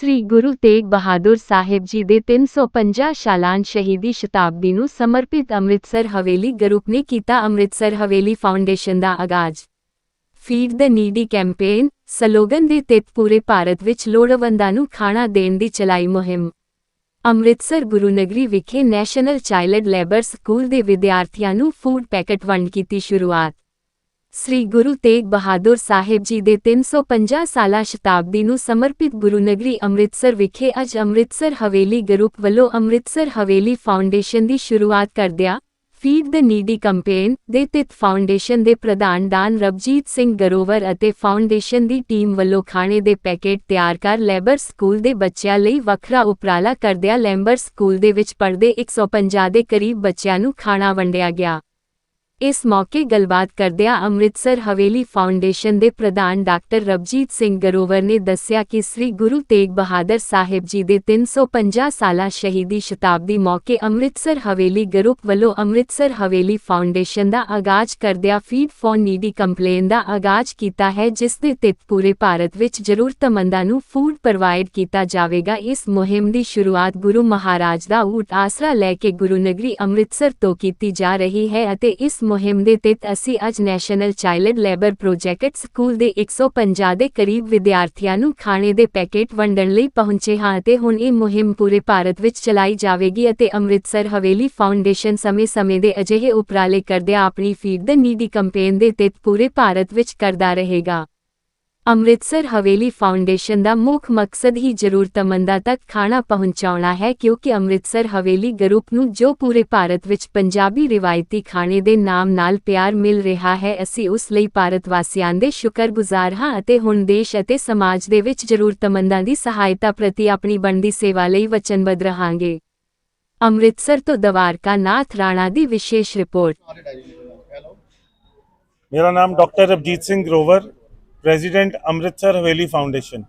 ਸ੍ਰੀ ਗੁਰੂ ਤੇਗ ਬਹਾਦਰ ਸਾਹਿਬ ਜੀ ਦੇ 350 ਸਾਲਾਨ ਸ਼ਹੀਦੀ ਸ਼ਤਾਬਦੀ ਨੂੰ ਸਮਰਪਿਤ ਅੰਮ੍ਰਿਤਸਰ ਹਵੇਲੀ ਗਰੁੱਪ ਨੇ ਕੀਤਾ ਅੰਮ੍ਰਿਤਸਰ ਹਵੇਲੀ ਫਾਊਂਡੇਸ਼ਨ ਦਾ ਆਗਾਜ਼। Feed the needy campaign, slogan ਦੇ ਤਹਿਤ ਪੂਰੇ ਭਾਰਤ ਵਿੱਚ ਲੋੜਵੰਦਾਂ ਨੂੰ ਖਾਣਾ ਦੇਣ ਦੀ ਚਲਾਈ ਮੁਹਿੰਮ। ਅੰਮ੍ਰਿਤਸਰ ਗੁਰੂ ਨਗਰੀ ਵਿਖੇ ਨੈਸ਼ਨਲ ਚਾਈਲਡ ਲੇਬਰ ਸਕੂਲ ਦੇ ਵਿਦਿਆਰਥੀਆਂ ਨੂੰ ਫੂਡ ਪੈਕੇਟ ਵੰਡ ਕੀਤੀ ਸ਼ੁਰੂਆਤ। ਸ੍ਰੀ ਗੁਰੂ ਤੇਗ ਬਹਾਦਰ ਸਾਹਿਬ ਜੀ ਦੇ 350 ਸਾਲਾ ਸ਼ਤਾਬਦੀ ਨੂੰ ਸਮਰਪਿਤ ਗੁਰੂ ਨਗਰੀ ਅੰਮ੍ਰਿਤਸਰ ਵਿਖੇ ਅੱਜ ਅੰਮ੍ਰਿਤਸਰ ਹਵੇਲੀ ਗਰੁੱਪ ਵੱਲੋਂ ਅੰਮ੍ਰਿਤਸਰ ਹਵੇਲੀ ਫਾਊਂਡੇਸ਼ਨ ਦੀ ਸ਼ੁਰੂਆਤ ਕਰਦਿਆਂ ਫੀਡ ਦ ਨੀਡੀ ਕੈਂਪੇਨ ਦੇ ਤਿਤ ਫਾਊਂਡੇਸ਼ਨ ਦੇ ਪ੍ਰਧਾਨ ਦਾਨ ਰਵਜੀਤ ਸਿੰਘ ਗਰੋਵਰ ਅਤੇ ਫਾਊਂਡੇਸ਼ਨ ਦੀ ਟੀਮ ਵੱਲੋਂ ਖਾਣੇ ਦੇ ਪੈਕੇਟ ਤਿਆਰ ਕਰ ਲੈਬਰ ਸਕੂਲ ਦੇ ਬੱਚਿਆਂ ਲਈ ਵੱਖਰਾ ਉਪਰਾਲਾ ਕਰਦਿਆਂ ਲੈਂਬਰ ਸਕੂਲ ਦੇ ਵਿੱਚ ਪੜ੍ਹਦੇ 150 ਦੇ ਕਰੀਬ ਬੱਚਿਆਂ ਨੂੰ ਖਾਣਾ ਵੰਡਿਆ ਗਿਆ। ਇਸ ਮੌਕੇ ਗੱਲਬਾਤ ਕਰਦਿਆਂ ਅੰਮ੍ਰਿਤਸਰ ਹਵੇਲੀ ਫਾਊਂਡੇਸ਼ਨ ਦੇ ਪ੍ਰਧਾਨ ਡਾਕਟਰ ਰਬਜੀਤ ਸਿੰਘ ਗਰੋਵਰ ਨੇ ਦੱਸਿਆ ਕਿ ਸ੍ਰੀ ਗੁਰੂ ਤੇਗ ਬਹਾਦਰ ਸਾਹਿਬ ਜੀ ਦੇ 350 ਸਾਲਾ ਸ਼ਹੀਦੀ ਸ਼ਤਾਬਦੀ ਮੌਕੇ ਅੰਮ੍ਰਿਤਸਰ ਹਵੇਲੀ ਗਰੁੱਪ ਵੱਲੋਂ ਅੰਮ੍ਰਿਤਸਰ ਹਵੇਲੀ ਫਾਊਂਡੇਸ਼ਨ ਦਾ ਆਗਾਜ਼ ਕਰਦਿਆਂ ਫੀਡ ਫੋਰ ਨੀਡੀ ਕੰਪਲੇਨ ਦਾ ਆਗਾਜ਼ ਕੀਤਾ ਹੈ, ਜਿਸ ਦੇ ਤਹਿਤ ਪੂਰੇ ਭਾਰਤ ਵਿੱਚ ਜ਼ਰੂਰਤਮੰਦਾਂ ਨੂੰ ਫੂਡ ਪ੍ਰੋਵਾਈਡ ਕੀਤਾ ਜਾਵੇਗਾ। ਇਸ ਮੁਹਿੰਮ ਦੀ ਸ਼ੁਰੂਆਤ ਗੁਰੂ ਮਹਾਰਾਜ ਦਾ ਊਟ ਆਸਰਾ ਲੈ ਕੇ ਗੁਰੂ ਨਗਰੀ ਅੰਮ੍ਰਿਤਸਰ ਤੋਂ ਕੀਤੀ ਜਾ ਰਹੀ ਹੈ ਅਤੇ ਇਸ ਮੁਹਿੰਮ ਦੇ ਤਹਿਤ ਅਸੀਂ ਅੱਜ national child labour project school ਦੇ 150 ਦੇ ਕਰੀਬ ਵਿਦਿਆਰਥੀਆਂ ਨੂੰ ਖਾਣੇ ਦੇ ਪੈਕੇਟ ਵੰਡਣ ਲਈ ਪਹੁੰਚੇ ਹਾਂ ਅਤੇ ਹੁਣ ਇਹ ਮੁਹਿੰਮ ਪੂਰੇ ਭਾਰਤ ਵਿੱਚ ਚਲਾਈ ਜਾਵੇਗੀ ਅਤੇ ਅੰਮ੍ਰਿਤਸਰ ਹਵੇਲੀ ਫਾਊਂਡੇਸ਼ਨ ਸਮੇਂ-ਸਮੇਂ ਦੇ ਅਜਿਹੇ ਉਪਰਾਲੇ ਕਰਦਿਆਂ ਆਪਣੀ ਫੀਡ ਦ ਨੀਡੀ ਕੰਪੇਨ ਦੇ ਤਹਿਤ ਪੂਰੇ ਭਾਰਤ ਵਿੱਚ ਕਰਦਾ ਰਹੇਗਾ। ਅੰਮ੍ਰਿਤਸਰ ਹਵੇਲੀ ਫਾਊਂਡੇਸ਼ਨ ਦਾ ਮੁੱਖ ਮਕਸਦ ਹੀ ਜ਼ਰੂਰਤਮੰਦਾਂ ਤੱਕ ਖਾਣਾ ਪਹੁੰਚਾਉਣਾ ਹੈ ਕਿਉਂਕਿ ਅੰਮ੍ਰਿਤਸਰ ਹਵੇਲੀ ਗਰੁੱਪ ਨੂੰ ਜੋ ਪੂਰੇ ਭਾਰਤ ਵਿੱਚ ਪੰਜਾਬੀ ਰਿਵਾਇਤੀ ਖਾਣੇ ਦੇ ਨਾਮ ਨਾਲ ਪਿਆਰ ਮਿਲ ਰਿਹਾ ਹੈ, ਅਸੀਂ ਉਸ ਲਈ ਭਾਰਤ ਵਾਸੀਆਂ ਦੇ ਸ਼ੁਕਰਗੁਜ਼ਾਰ ਹਾਂ ਅਤੇ ਹੁਣ ਦੇਸ਼ ਅਤੇ ਸਮਾਜ ਦੇ ਵਿੱਚ ਜ਼ਰੂਰਤਮੰਦਾਂ ਦੀ ਸਹਾਇਤਾ ਪ੍ਰਤੀ ਆਪਣੀ ਬਣਦੀ ਸੇਵਾ ਲਈ ਵਚਨਬੱਧ ਰਹਾਂਗੇ। ਅੰਮ੍ਰਿਤਸਰ ਤੋਂ ਦਵਾਰਕਾ ਨਾਥ ਰਾਣਾ ਦੀ ਵਿਸ਼ੇਸ਼ ਰਿਪੋਰਟ। ਮੇਰਾ ਨਾਮ doctor Rabjit Singh Grover president Amritsar Haveli foundation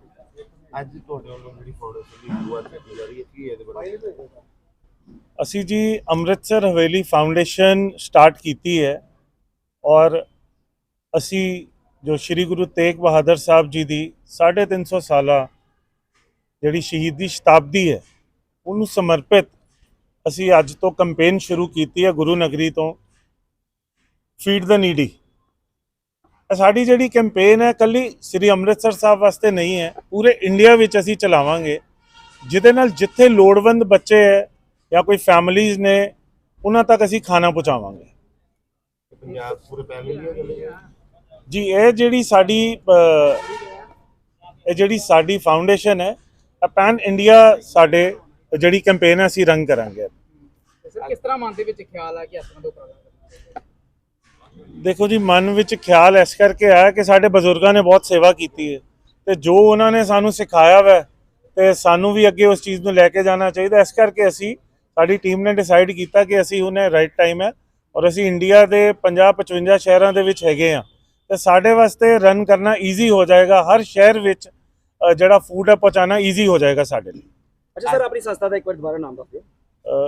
ਅੱਜ ਤੁਹਾਡੇ ਵੱਲੋਂ ਜਿਹੜੀ ਫਾਊਂਡੇਸ਼ਨ ਦੀ ਸ਼ੁਰੂਆਤ ਕੀਤੀ ਜਾ ਰਹੀ ਹੈ ਕੀ ਹੈ ਇਹਦੇ ਬਾਰੇ? ਅਸੀਂ ਜੀ ਅੰਮ੍ਰਿਤਸਰ ਹਵੇਲੀ ਫਾਊਂਡੇਸ਼ਨ ਸਟਾਰਟ ਕੀਤੀ ਹੈ ਔਰ ਅਸੀਂ ਜੋ ਸ੍ਰੀ ਗੁਰੂ ਤੇਗ ਬਹਾਦਰ ਸਾਹਿਬ ਜੀ ਦੀ 350 ਸਾਲਾ ਜਿਹੜੀ ਸ਼ਹੀਦੀ ਸ਼ਤਾਬਦੀ ਹੈ ਉਹਨੂੰ ਸਮਰਪਿਤ ਅਸੀਂ ਅੱਜ ਤੋਂ ਕੈਂਪੇਨ ਸ਼ੁਰੂ ਕੀਤੀ ਹੈ ਗੁਰੂ ਨਗਰੀ ਤੋਂ ਫੀਡ ਦ ਨੀਡੀ ਸਾਡੀ ਜਿਹੜੀ ਕੈਂਪੇਨ ਹੈ ਕੱਲੀ ਸ੍ਰੀ ਅੰਮ੍ਰਿਤਸਰ ਸਾਹਿਬ ਵਾਸਤੇ ਨਹੀਂ ਹੈ ਪੂਰੇ ਇੰਡੀਆ ਵਿੱਚ ਅਸੀਂ ਚਲਾਵਾਂਗੇ। ਜਿਹਦੇ ਨਾਲ ਜਿੱਥੇ ਲੋੜਵੰਦ ਬੱਚੇ ਹੈ ਜਾਂ ਕੋਈ ਫੈਮਲੀਆਂ ਨੇ ਉਹਨਾਂ ਤੱਕ ਅਸੀਂ ਖਾਣਾ ਪਹੁੰਚਾਵਾਂਗੇ। ਪੰਜਾਬ ਪੂਰੇ ਫੈਮਿਲੀ ਹੈ ਗੱਲ ਜੀ ਇਹ ਜਿਹੜੀ ਸਾਡੀ ਇਹ ਜਿਹੜੀ ਸਾਡੀ ਫਾਊਂਡੇਸ਼ਨ ਹੈ ਇਹ ਪੈਨ ਇੰਡੀਆ ਸਾਡੇ ਜਿਹੜੀ ਕੈਂਪੇਨ ਹੈ ਅਸੀਂ ਰੰਗ ਕਰਾਂਗੇ। ਸਰ ਕਿਸ ਤਰ੍ਹਾਂ ਮਨ ਦੇ ਵਿੱਚ ਖਿਆਲ ਆ ਕਿ ਇਸ ਤਰ੍ਹਾਂ ਦਾ ਉਪਰਾਲਾ ਦੇਖੋ ਜੀ, ਮਨ ਵਿੱਚ ਖਿਆਲ ਇਸ ਕਰਕੇ ਆਇਆ ਕਿ ਸਾਡੇ ਬਜ਼ੁਰਗਾਂ ਨੇ ਬਹੁਤ ਸੇਵਾ ਕੀਤੀ ਹੈ ਤੇ ਜੋ ਉਹਨਾਂ ਨੇ ਸਾਨੂੰ ਸਿਖਾਇਆ ਵੈ ਤੇ ਸਾਨੂੰ ਵੀ ਅੱਗੇ ਉਸ ਚੀਜ਼ ਨੂੰ ਲੈ ਕੇ ਜਾਣਾ ਚਾਹੀਦਾ। ਇਸ ਕਰਕੇ ਅਸੀਂ, ਸਾਡੀ ਟੀਮ ਨੇ ਡਿਸਾਈਡ ਕੀਤਾ ਕਿ ਅਸੀਂ ਉਹਨੇ ਰਾਈਟ ਟਾਈਮ ਹੈ ਔਰ ਅਸੀਂ ਇੰਡੀਆ ਦੇ 50 55 ਸ਼ਹਿਰਾਂ ਦੇ ਵਿੱਚ ਹੈਗੇ ਆ ਤੇ ਸਾਡੇ ਵਾਸਤੇ ਰਨ ਕਰਨਾ ਈਜ਼ੀ ਹੋ ਜਾਏਗਾ। ਹਰ ਸ਼ਹਿਰ ਵਿੱਚ ਜਿਹੜਾ ਫੂਡ ਹੈ ਪਹੁੰਚਾਉਣਾ ਈਜ਼ੀ ਹੋ ਜਾਏਗਾ ਸਾਡੇ ਲਈ। ਅੱਛਾ, ਸਰ, ਆਪਣੀ ਸੰਸਥਾ ਦਾ ਇੱਕ ਵਾਰ ਦੁਬਾਰਾ ਨਾਮ ਦੱਸ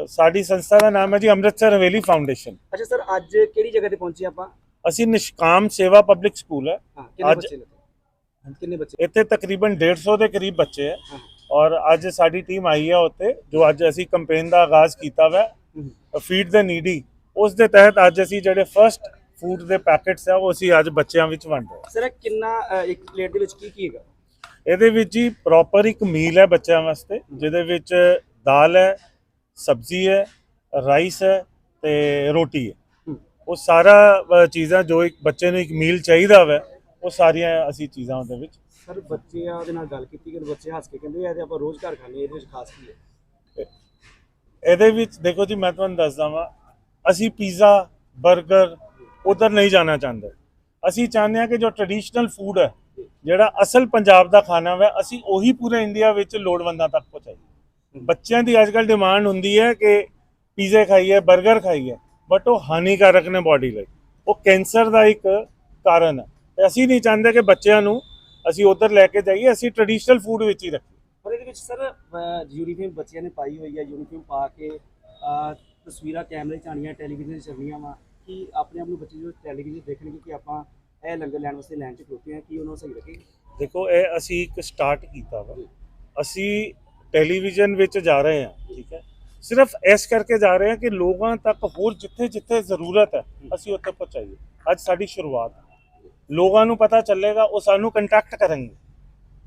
ਸਾਡੀ ਸੰਸਥਾ ਦਾ ਨਾਮ ਹੈ ਜੀ ਅੰਮ੍ਰਿਤਸਰ ਹਵੇਲੀ ਫਾਊਂਡੇਸ਼ਨ। ਅੱਛਾ ਸਰ ਅੱਜ ਕਿਹੜੀ ਜਗ੍ਹਾ ਤੇ ਪਹੁੰਚੇ ਆਪਾਂ? ਅਸੀਂ ਨਿਸ਼ਕਾਮ ਸੇਵਾ ਪਬਲਿਕ ਸਕੂਲ ਹੈ। ਹਾਂ ਕਿੰਨੇ ਅੱਜ- ਕਿੰਨੇ ਬੱਚੇ? ਇੱਥੇ ਤਕਰੀਬਨ 150 ਦੇ ਕਰੀਬ ਬੱਚੇ ਹੈ। ਔਰ ਅੱਜ ਸਾਡੀ ਟੀਮ ਆਈ ਹੈ ਉੱਥੇ ਜੋ ਅੱਜ ਅਸੀਂ ਕੰਪੇਨ ਦਾ ਆਗਾਜ਼ ਕੀਤਾ ਵਾ। ਫੀਡ ਦ ਨੀਡੀ ਉਸ ਦੇ ਤਹਿਤ ਅੱਜ ਅਸੀਂ ਜਿਹੜੇ ਫਰਸਟ ਫੂਡ ਦੇ ਪੈਕੇਟਸ ਆ ਉਹ ਅਸੀਂ ਅੱਜ ਬੱਚਿਆਂ ਵਿੱਚ ਵੰਡ ਰਹੇ ਸਰ ਕਿੰਨਾ ਇੱਕ ਪਲੇਟ ਦੇ ਵਿੱਚ ਕੀ ਕੀ ਹੈਗਾ? ਇਹਦੇ ਵਿੱਚ ਹੀ ਪ੍ਰੋਪਰ ਇੱਕ ਮੀਲ ਹੈ ਬੱਚਿਆਂ ਵਾਸਤੇ ਜਿਹਦੇ ਵਿੱਚ ਦਾਲ ਹੈ ਸਬਜ਼ੀ ਹੈ ਰਾਈਸ ਹੈ ਤੇ ਰੋਟੀ ਹੈ। ਉਹ ਸਾਰਾ ਚੀਜ਼ਾਂ ਜੋ ਇੱਕ ਬੱਚੇ ਨੂੰ ਇੱਕ ਮੀਲ ਚਾਹੀਦਾ ਵਾ ਉਹ ਸਾਰੀਆਂ ਅਸੀਂ ਚੀਜ਼ਾਂ ਉਹਦੇ ਵਿੱਚ ਸਰ ਬੱਚਿਆਂ ਦੇ ਨਾਲ ਗੱਲ ਕੀਤੀ ਕਿ ਬੱਚੇ ਹੱਸ ਕੇ ਕਹਿੰਦੇ ਇਹ ਤੇ ਆਪਾਂ ਰੋਜ਼ ਘਰ ਖਾਂਦੇ ਇਹਦੇ ਵਿੱਚ ਖਾਸ ਕੀ ਹੈ? ਇਹਦੇ ਵਿੱਚ ਦੇਖੋ ਜੀ ਮੈਂ ਤੁਹਾਨੂੰ ਦੱਸਦਾ ਵਾਂ ਅਸੀਂ ਪੀਜ਼ਾ 버ਗਰ ਉਧਰ ਨਹੀਂ ਜਾਣਾ ਚਾਹੁੰਦੇ। ਅਸੀਂ ਚਾਹੁੰਦੇ ਹਾਂ ਕਿ ਜੋ ਟ੍ਰੈਡੀਸ਼ਨਲ ਫੂਡ ਹੈ ਜਿਹੜਾ ਅਸਲ ਪੰਜਾਬ ਦਾ ਖਾਣਾ ਹੈ ਅਸੀਂ ਉਹੀ ਪੂਰੇ ਇੰਡੀਆ ਵਿੱਚ ਲੋੜਵੰਦਾਂ ਤੱਕ ਪਹੁੰਚਾਈਏ। ਬੱਚਿਆਂ ਦੀ ਅੱਜਕੱਲ ਡਿਮਾਂਡ ਹੁੰਦੀ ਹੈ ਕਿ ਪੀਜ਼ੇ ਖਾਈਏ 버ਗਰ ਖਾਈਏ ਬਟ ਉਹ ਹਾਨੀਕਾਰਕ ਨੇ ਬਾਡੀ ਲਈ। ਉਹ ਕੈਂਸਰ ਦਾ ਇੱਕ ਕਾਰਨ ਹੈ। ਤੇ ਅਸੀਂ ਨਹੀਂ ਚਾਹੁੰਦੇ ਕਿ ਬੱਚਿਆਂ ਨੂੰ ਅਸੀਂ ਉਧਰ ਲੈ ਕੇ ਜਾਈਏ ਅਸੀਂ ਟ੍ਰੈਡੀਸ਼ਨਲ ਫੂਡ ਵਿੱਚ ਹੀ ਰੱਖੀਏ। ਪਰ ਇਹਦੇ ਵਿੱਚ ਸਰ ਯੂਨੀਫਾਰਮ ਬੱਚਿਆਂ ਨੇ ਪਾਈ ਹੋਈ ਹੈ ਯੂਨੀਫਾਰਮ ਪਾ ਕੇ ਤਸਵੀਰਾਂ ਕੈਮਰੇ 'ਚ ਆਉਣੀਆਂ ਟੈਲੀਵਿਜ਼ਨ 'ਚ ਚੱਲਣੀਆਂ ਵਾ। ਕਿ ਆਪਣੇ ਆਪ ਨੂੰ ਬੱਚੇ ਜੋ ਟੈਲੀਵਿਜ਼ਨ ਦੇਖਣਗੇ ਕਿ ਆਪਾਂ ਇਹ ਲੰਗਰ ਲੈਣ ਵਾਸਤੇ ਲਾਈਨ 'ਚ ਖਲੋਤੇ ਹਾਂ ਕਿ ਉਹਨਾਂ ਨੂੰ ਸਹੀ ਲੱਗੇਗਾ? ਦੇਖੋ ਇਹ ਅਸੀਂ ਇੱਕ ਸਟਾਰਟ ਕੀਤਾ ਵਾ। ਅਸੀਂ ਟੈਲੀਵਿਜ਼ਨ ਵਿੱਚ ਜਾ ਰਹੇ ਹਾਂ ਠੀਕ ਹੈ। ਸਿਰਫ ਇਸ ਕਰਕੇ ਜਾ ਰਹੇ ਹਾਂ ਕਿ ਲੋਕਾਂ ਤੱਕ ਹੋਰ ਜਿੱਥੇ ਜਿੱਥੇ ਜ਼ਰੂਰਤ ਹੈ ਅਸੀਂ ਉੱਥੇ ਪਹੁੰਚਾਈਏ। ਅੱਜ ਸਾਡੀ ਸ਼ੁਰੂਆਤ। ਲੋਕਾਂ ਨੂੰ ਪਤਾ ਚੱਲੇਗਾ ਉਹ ਸਾਨੂੰ ਕੰਟੈਕਟ ਕਰਨਗੇ।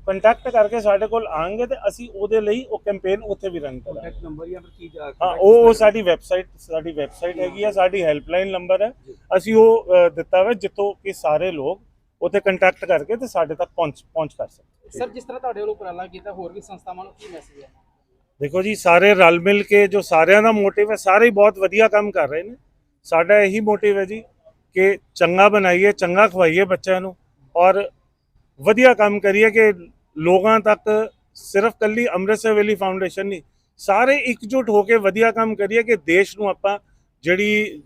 ਕੰਟੈਕਟ ਕਰਕੇ ਸਾਡੇ ਕੋਲ ਆਣਗੇ ਤੇ ਅਸੀਂ ਉਹਦੇ ਲਈ ਉਹ ਕੈਂਪੇਨ ਉੱਥੇ ਵੀ ਰਨ ਕਰਾਂਗੇ। ਕੰਟੈਕਟ ਨੰਬਰ ਜਾਂ ਫਿਰ ਕੀ ਜਾ- ਹਾਂ ਉਹ ਸਾਡੀ ਵੈਬਸਾਈਟ ਸਾਡੀ ਵੈਬਸਾਈਟ ਹੈਗੀ ਆ ਸਾਡੀ ਹੈਲਪਲਾਈਨ ਨੰਬਰ ਹੈ। ਅਸੀਂ ਉਹ ਦਿੱਤਾ ਹੋਇਆ ਜਿੱਥੋਂ ਕਿ ਸਾਰੇ ਲੋਕ ਉੱਥੇ ਕੰਟੈਕਟ ਕਰਕੇ ਤੇ ਸਾਡੇ ਤੱਕ ਪਹੁੰਚ ਪਹੁੰਚ ਕਰ ਸਕਣ ਸਰ ਜਿਸ ਤਰ੍ਹਾਂ ਤੁਹਾਡੇ ਵੱਲੋਂ ਉਪਰਾਲਾ ਕੀਤਾ ਹੋਰ ਵੀ ਸੰਸਥਾਵਾਂ ਨੂੰ ਕੀ ਮੈਸੇਜ ਹੈ? ਦੇਖੋ ਜੀ ਸਾਰੇ ਰਲ ਮਿਲ ਕੇ ਜੋ ਸਾਰਿਆਂ ਦਾ ਮੋਟਿਵ ਹੈ ਸਾਰੇ ਹੀ ਬਹੁਤ ਵਧੀਆ ਕੰਮ ਕਰ ਰਹੇ ਨੇ। ਸਾਡਾ ਇਹੀ ਮੋਟਿਵ ਹੈ ਜੀ ਕਿ ਚੰਗਾ ਬਣਾਈਏ ਚੰਗਾ ਖਵਾਈਏ ਬੱਚਿਆਂ ਨੂੰ ਔਰ ਵਧੀਆ ਕੰਮ ਕਰੀਏ ਕਿ ਲੋਕਾਂ ਤੱਕ ਸਿਰਫ ਕੱਲੀ ਅੰਮ੍ਰਿਤਸਰ ਵੇਲੀ ਫਾਊਂਡੇਸ਼ਨ ਨਹੀਂ ਸਾਰੇ ਇਕਜੁੱਟ ਹੋ ਕੇ ਵਧੀਆ ਕੰਮ ਕਰੀਏ ਕਿ ਦੇਸ਼ ਨੂੰ ਆਪਾਂ ਜਿਹੜੀ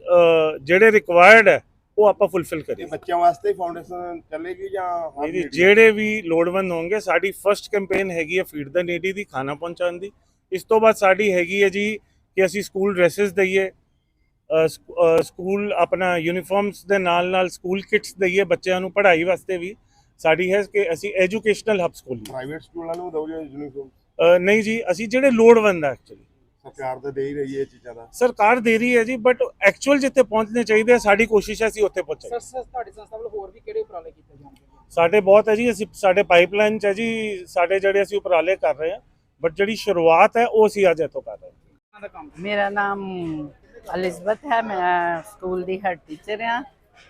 ਜਿਹੜੇ ਰਿਕੁਆਇਰਡ ਹੈ ਉਹ ਆਪਾਂ ਫੁੱਲਫਿਲ ਕਰੀਏ। ਬੱਚਿਆਂ ਵਾਸਤੇ ਫਾਊਂਡੇਸ਼ਨ ਚੱਲੇਗੀ ਜਾਂ need? ਜਿਹੜੇ ਵੀ ਲੋੜਵੰਦ ਹੋਣਗੇ ਸਾਡੀ ਫਰਸਟ ਕੈਂਪੇਨ ਹੈਗੀ ਹੈ ਫੀਡ ਦਾ ਨੀਡੀ ਦੀ ਖਾਣਾ ਪਹੁੰਚਾਉਣ ਦੀ। ਇਸ ਤੋਂ ਬਾਅਦ ਸਾਡੀ ਹੈਗੀ ਹੈ ਜੀ ਕਿ ਅਸੀਂ ਸਕੂਲ ਡਰੈਸਸ ਦਈਏ ਸਕੂਲ ਆਪਣਾ ਯੂਨੀਫਾਰਮਸ ਦੇ ਨਾਲ ਨਾਲ ਸਕੂਲ ਕਿਟਸ ਦਈਏ ਬੱਚਿਆਂ ਨੂੰ ਪੜ੍ਹਾਈ ਵਾਸਤੇ ਵੀ। ਸਾਡੀ ਹੈ ਕਿ ਅਸੀਂ ਐਜੂਕੇਸ਼ਨਲ ਹਬਸ ਖੋਲੀਏ। ਪ੍ਰਾਈਵੇਟ ਸਕੂਲਾਂ ਨੂੰ ਦੋਗੇ ਯੂਨੀਫਾਰਮ ਨਹੀਂ ਜੀ ਅਸੀਂ ਜਿਹੜੇ ਲੋੜਵੰਦ ਆ ਐਕਚੁਅਲੀ ਸਰਕਾਰ ਤਾਂ ਦੇ ਹੀ ਰਹੀ ਹੈ ਇਹ ਚੀਜ਼ਾਂ ਦਾ। ਸਰਕਾਰ ਦੇ ਰਹੀ ਹੈ ਜੀ ਬਟ ਐਕਚੁਅਲ ਜਿੱਥੇ ਪਹੁੰਚਣੇ ਚਾਹੀਦੇ ਆ ਸਾਡੀ ਕੋਸ਼ਿਸ਼ ਹੈ ਅਸੀਂ ਉੱਥੇ ਪਹੁੰਚਾਈਏ ਸਰ ਸਰ ਤੁਹਾਡੀ ਸੰਸਥਾ ਵੱਲੋਂ ਹੋਰ ਵੀ ਕਿਹੜੇ ਉਪਰਾਲੇ ਕੀਤੇ ਜਾਣਗੇ? ਸਾਡੇ ਬਹੁਤ ਹੈ ਜੀ ਅਸੀਂ ਸਾਡੇ ਪਾਈਪਲਾਈਨ ਚ ਹੈ ਜੀ ਸਾਡੇ ਜਿਹੜੇ ਅਸੀਂ ਉਪਰਾਲੇ ਕਰ ਰਹੇ ਹਾਂ ਬਟ ਜਿਹੜੀ ਸ਼ੁਰੂਆਤ ਹੈ ਉਹ ਅਸੀਂ ਅੱਜ ਇੱਥੋਂ ਕਰ ਰਹੇ ਹਾਂ। ਇਹਨਾਂ ਦਾ ਕੰਮ? ਮੇਰਾ ਨਾਮ ਅਲਿਜ਼ਬਤ ਹੈ ਮੈਂ ਸਕੂਲ ਦੀ ਹੈਡ ਟੀਚਰ ਹਾਂ।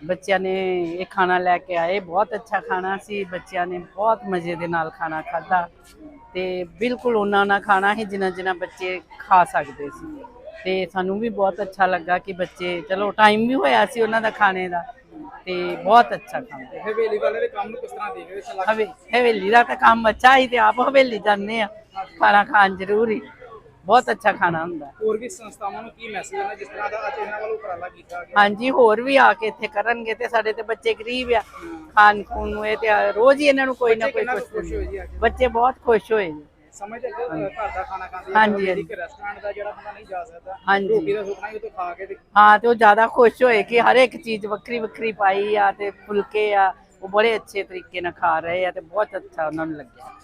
ਬੱਚਿਆਂ ਨੇ ਇਹ ਖਾਣਾ ਲੈ ਕੇ ਆਏ। ਬਹੁਤ ਅੱਛਾ ਖਾਣਾ ਸੀ। ਬੱਚਿਆਂ ਨੇ ਬਹੁਤ ਮਜ਼ੇ ਦੇ ਨਾਲ ਖਾਣਾ ਖਾਧਾ ਤੇ ਬਿਲਕੁਲ ਉਹਨਾਂ ਨਾਲ ਖਾਣਾ ਹੀ ਜਿੰਨਾ ਜਿੰਨਾ ਬੱਚੇ ਖਾ ਸਕਦੇ ਸੀ। ਤੇ ਸਾਨੂੰ ਵੀ ਬਹੁਤ ਅੱਛਾ ਲੱਗਾ ਕਿ ਬੱਚੇ ਚਲੋ ਟਾਈਮ ਵੀ ਹੋਇਆ ਸੀ ਉਹਨਾਂ ਦਾ ਖਾਣੇ ਦਾ ਤੇ ਬਹੁਤ ਅੱਛਾ ਖਾਣਾ। ਹਵੇਲੀ ਵਾਲੇ ਦੇ ਕੰਮ ਨੂੰ ਕਿਸ ਤਰ੍ਹਾਂ ਦੇਖਦੇ ਹੋ? ਹਵੇ ਹਵੇਲੀ ਦਾ ਤਾਂ ਕੰਮ ਅੱਛਾ ਹੀ ਤੇ ਆਪ ਹਵੇਲੀ ਜਾਂਦੇ ਆ। ਖਾਣਾ ਖਾਣ ਜ਼ਰੂਰੀ ਬਹੁਤ ਅੱਛਾ ਖਾਣਾ ਹੁੰਦਾ ਹੋਰ ਵੀ ਸੰਸਥਾਵਾਂ ਨੂੰ ਕੀ ਮੈਸੇਜ ਦੇਣਾ ਜਿਸ ਤਰ੍ਹਾਂ ਦਾ ਅੱਜ ਇਹਨਾਂ ਵੱਲੋਂ ਉਪਰਾਲਾ ਕੀਤਾ ਗਿਆ? ਹਾਂਜੀ ਹੋਰ ਵੀ ਆ ਕੇ ਇੱਥੇ ਕਰਨਗੇ ਤੇ ਸਾਡੇ ਤੇ ਬੱਚੇ ਗਰੀਬ ਆ। ਖਾਣ ਖੂਨ ਨੂੰ ਇਹ ਤੇ ਰੋਜ਼ ਹੀ ਇਹਨਾਂ ਨੂੰ ਕੋਈ ਨਾ ਕੋਈ ਕਿੰਨਾ ਕੁ ਕੁਛ ਖੁਸ਼ ਹੋਏ ਜੀ ਅੱਜ? ਬੱਚੇ ਬਹੁਤ ਖੁਸ਼ ਹੋਏ ਜੀ। ਅ, ਘਰ ਦਾ ਖਾਣਾ ਖਾਂਦੇ ਹਾਂਜੀ, ਜਿਹੜੀ ਹਾਂਜੀ। ਕਿ ਰੈਸਟੋਰੈਂਟ ਦਾ ਜਿਹੜਾ ਬੰਦਾ ਨਹੀਂ ਜਾ ਸਕਦਾ ਹਾਂਜੀ। ਰੋਟੀ ਦਾ ਸੁਪਨਾ ਹੀ ਉਹ ਤੋਂ ਖਾ ਕੇ ਹਾਂ ਤੇ ਉਹ ਜ਼ਿਆਦਾ ਖੁਸ਼ ਹੋਏ ਕਿ ਹਰ ਇੱਕ ਚੀਜ਼ ਵੱਖਰੀ ਵੱਖਰੀ ਪਾਈ ਆ ਤੇ ਫੁਲਕੇ ਆ ਉਹ ਬੜੇ ਅੱਛੇ ਤਰੀਕੇ ਨਾਲ ਖਾ ਰਹੇ ਆ ਤੇ ਬਹੁਤ ਅੱਛਾ ਉਹਨਾਂ ਨੂੰ ਲੱਗਿਆ।